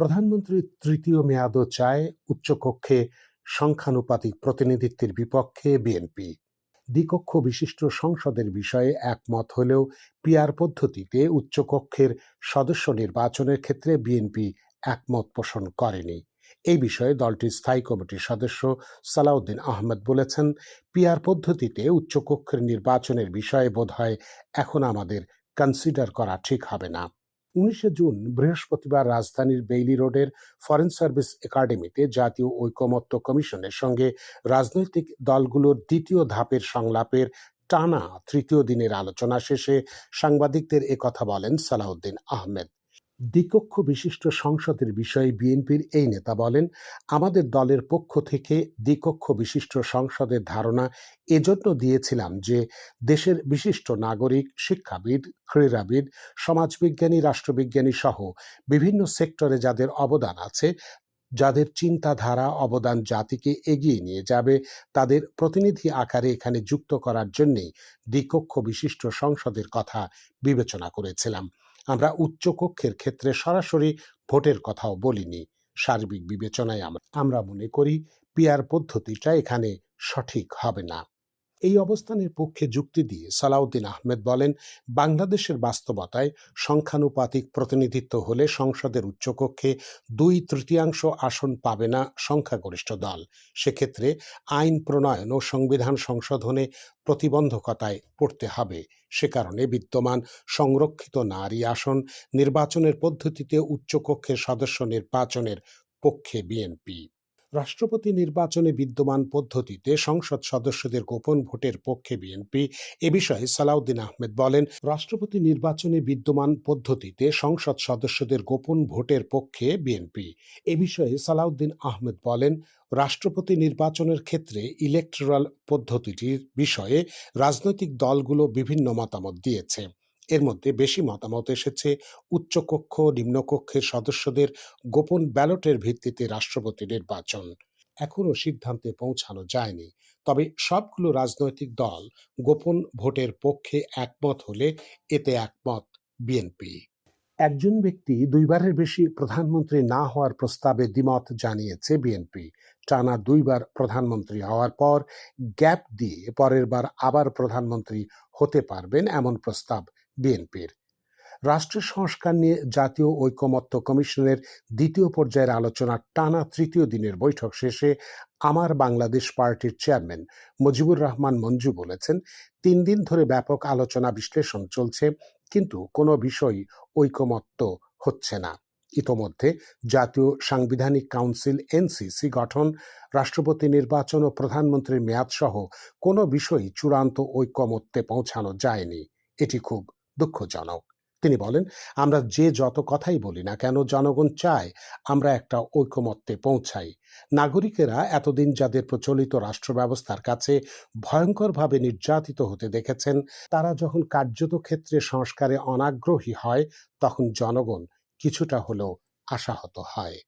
প্রধানমন্ত্রীর তৃতীয় মেয়াদও চায় উচ্চকক্ষে সংখ্যানুপাতিক প্রতিনিধিত্বের বিপক্ষে বিএনপি। দ্বিকক্ষ বিশিষ্ট সংসদের বিষয়ে একমত হলেও পিয়ার পদ্ধতিতে উচ্চকক্ষের সদস্য নির্বাচনের ক্ষেত্রে বিএনপি একমত পোষণ করেনি। এই বিষয়ে দলটির স্থায়ী কমিটির সদস্য সালাউদ্দিন আহমেদ বলেছেন পিয়ার পদ্ধতিতে উচ্চকক্ষের নির্বাচনের বিষয়ে বোধহয় এখন আমাদের কনসিডার করা ঠিক হবে না। উনিশে জুন বৃহস্পতিবার রাজধানীর বেইলি রোডের ফরেন সার্ভিস একাডেমিতে জাতীয় ঐকমত্য কমিশনের সঙ্গে রাজনৈতিক দলগুলোর দ্বিতীয় ধাপের সংলাপের টানা তৃতীয় দিনের আলোচনা শেষে সাংবাদিকদের একথা বলেন সালাউদ্দিন আহমেদ। দ্বিকক্ষ বিশিষ্ট সংসদের বিষয়ে বিএনপির এই নেতা বলেন, আমাদের দলের পক্ষ থেকে দ্বিকক্ষ বিশিষ্ট সংসদের ধারণা এজন্য দিয়েছিলাম যে দেশের বিশিষ্ট নাগরিক, শিক্ষাবিদ, ক্রীড়াবিদ, সমাজবিজ্ঞানী, রাষ্ট্রবিজ্ঞানী সহ বিভিন্ন সেক্টরে যাদের অবদান আছে, যাদের চিন্তাধারা, অবদান জাতিকে এগিয়ে নিয়ে যাবে, তাদের প্রতিনিধি আকারে এখানে যুক্ত করার জন্যেই দ্বিকক্ষ বিশিষ্ট সংসদের কথা বিবেচনা করেছিলাম। আমরা উচ্চকক্ষের ক্ষেত্রে সরাসরি ভোটের কথাও বলিনি। সার্বিক বিবেচনায় আমরা মনে করি, পিয়ার পদ্ধতিটা এখানে সঠিক হবে না। এই অবস্থানের পক্ষে যুক্তি দিয়ে সালাউদ্দিন আহমেদ বলেন, বাংলাদেশের বাস্তবতায় সংখ্যানুপাতিক প্রতিনিধিত্ব হলে সংসদের উচ্চকক্ষে দুই তৃতীয়াংশ আসন পাবে না সংখ্যাগরিষ্ঠ দল। সেক্ষেত্রে আইন প্রণয়ন ও সংবিধান সংশোধনে প্রতিবন্ধকতায় পড়তে হবে। সে কারণে বিদ্যমান সংরক্ষিত নারী আসন নির্বাচনের পদ্ধতিতে উচ্চকক্ষের সদস্য নির্বাচনের পক্ষে বিএনপি। রাষ্ট্রপতি নির্বাচনে বিদ্যমান পদ্ধতিতে সংসদ সদস্যদের গোপন ভোটের পক্ষে বিএনপি, এ বিষয়ে সালাউদ্দিন আহমেদ বলেন, রাষ্ট্রপতি নির্বাচনে বিদ্যমান পদ্ধতিতে সংসদ সদস্যদের গোপন ভোটের পক্ষে বিএনপি, এ বিষয়ে সালাউদ্দিন আহমেদ বলেন, রাষ্ট্রপতি নির্বাচনের ক্ষেত্রে ইলেকট্রাল পদ্ধতিটির বিষয়ে রাজনৈতিক দলগুলো বিভিন্ন মতামত দিয়েছে। এর মধ্যে বেশি মতামত এসেছে। উচ্চকক্ষ, নিম্নকক্ষের সদস্যদের গোপন ব্যালটের ভিত্তিতে রাষ্ট্রপতি নির্বাচন। এখনও সিদ্ধান্তে পৌঁছানো যায়নি। তবে সবগুলো রাজনৈতিক দল গোপন ভোটের পক্ষে একমত হলে এতে একমত বিএনপি। একজন ব্যক্তি দুইবারের বেশি প্রধানমন্ত্রী না হওয়ার প্রস্তাবে দ্বিমত জানিয়েছে বিএনপি। টানা দুইবার প্রধানমন্ত্রী হওয়ার পর গ্যাপ দিয়ে পরের বার আবার প্রধানমন্ত্রী হতে পারবেন এমন প্রস্তাব বিএনপির। রাষ্ট্রীয় সংস্কার নিয়ে জাতীয় ঐকমত্য কমিশনের দ্বিতীয় পর্যায়ের আলোচনার টানা তৃতীয় দিনের বৈঠক শেষে আমার বাংলাদেশ পার্টির চেয়ারম্যান মুজিবুর রহমান মঞ্জু বলেছেন, তিন দিন ধরে ব্যাপক আলোচনা বিশ্লেষণ চলছে, কিন্তু কোনো বিষয় ঐকমত্য হচ্ছে না। ইতোমধ্যে জাতীয় সাংবিধানিক কাউন্সিল এনসিসি গঠন, রাষ্ট্রপতি নির্বাচন ও প্রধানমন্ত্রীর মেয়াদসহ কোনো বিষয়ই চূড়ান্ত ঐকমত্যে পৌঁছানো যায়নি। এটি খুব দুঃখজনক তিনি বলেন, আমরা যে যত কথাই বলি না কেন, জনগণ চায় আমরা একটা ঐকমত্যে পৌঁছাই। নাগরিকেরা এতদিন যাদের প্রচলিত রাষ্ট্র ব্যবস্থার কাছে ভয়ঙ্করভাবে নির্যাতিত হতে দেখেছেন, তারা যখন কার্যত ক্ষেত্রে সংস্কারে অনাগ্রহী হয়, তখন জনগণ কিছুটা হলেও আশাহত হয়।